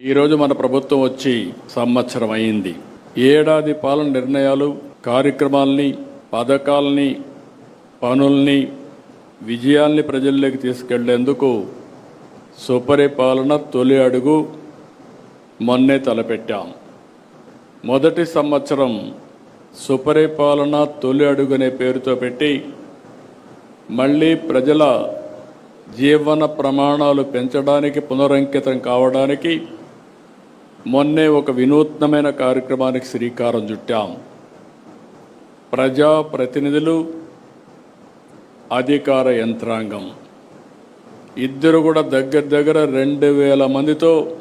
ఈరోజు మన ప్రభుత్వం వచ్చి సంవత్సరం అయింది. ఏడాది పాలన నిర్ణయాలు కార్యక్రమాల్ని పథకాల్ని పనుల్ని విజయాల్ని ప్రజల్లోకి తీసుకెళ్ళేందుకు సుపరిపాలన తొలి అడుగు మొన్నే తలపెట్టాం. మొదటి సంవత్సరం సుపరిపాలన తొలి అడుగు అనే పేరుతో పెట్టి మళ్ళీ ప్రజల జీవన ప్రమాణాలు పెంచడానికి పునరంకితం కావడానికి మొన్నే ఒక వినూత్నమైన కార్యక్రమానికి శ్రీకారం చుట్టాం. ప్రజా ప్రతినిధులు అధికార యంత్రాంగం. ఇద్దరు కూడా దగ్గర దగ్గర రెండు వేల మందితో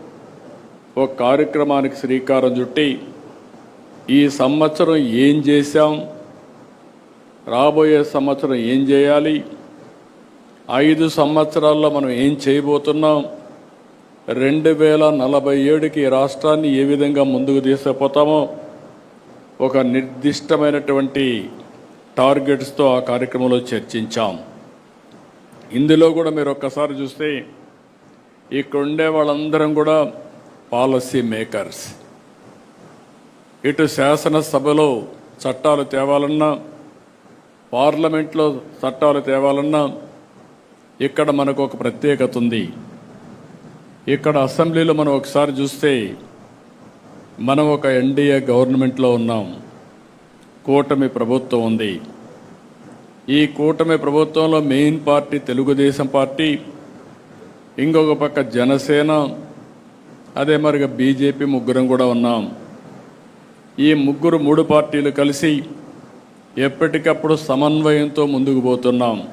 ఒక కార్యక్రమానికి శ్రీకారం చుట్టి ఈ సంవత్సరం ఏం చేశాం? రాబోయే సంవత్సరం ఏం చేయాలి? ఐదు సంవత్సరాల్లో మనం ఏం చేయబోతున్నాం? రెండు వేల నలభై ఏడుకి రాష్ట్రాన్ని ఏ విధంగా ముందుకు తీసుకుపోతామో ఒక నిర్దిష్టమైనటువంటి టార్గెట్స్తో ఆ కార్యక్రమంలో చర్చించాం. ఇందులో కూడా మీరు ఒక్కసారి చూస్తే ఇక్కడ ఉండే వాళ్ళందరం కూడా పాలసీ మేకర్స్. ఇటు శాసనసభలో చట్టాలు తేవాలన్నా పార్లమెంట్లో చట్టాలు తేవాలన్నా ఇక్కడ మనకు ఒక ప్రత్యేకత ఉంది. ఇక్కడ అసెంబ్లీలో మనం ఒకసారి చూస్తే మనం ఒక ఎన్డీఏ గవర్నమెంట్లో ఉన్నాం. కూటమి ప్రభుత్వం ఉంది. ఈ కూటమి ప్రభుత్వంలో మెయిన్ పార్టీ తెలుగుదేశం పార్టీ ఇంకొక పక్క జనసేన అదే మరిగా బీజేపీ ముగ్గురం కూడా ఉన్నాం. ఈ ముగ్గురు మూడు పార్టీలు కలిసి ఎప్పటికప్పుడు సమన్వయంతో ముందుకు పోతున్నాం.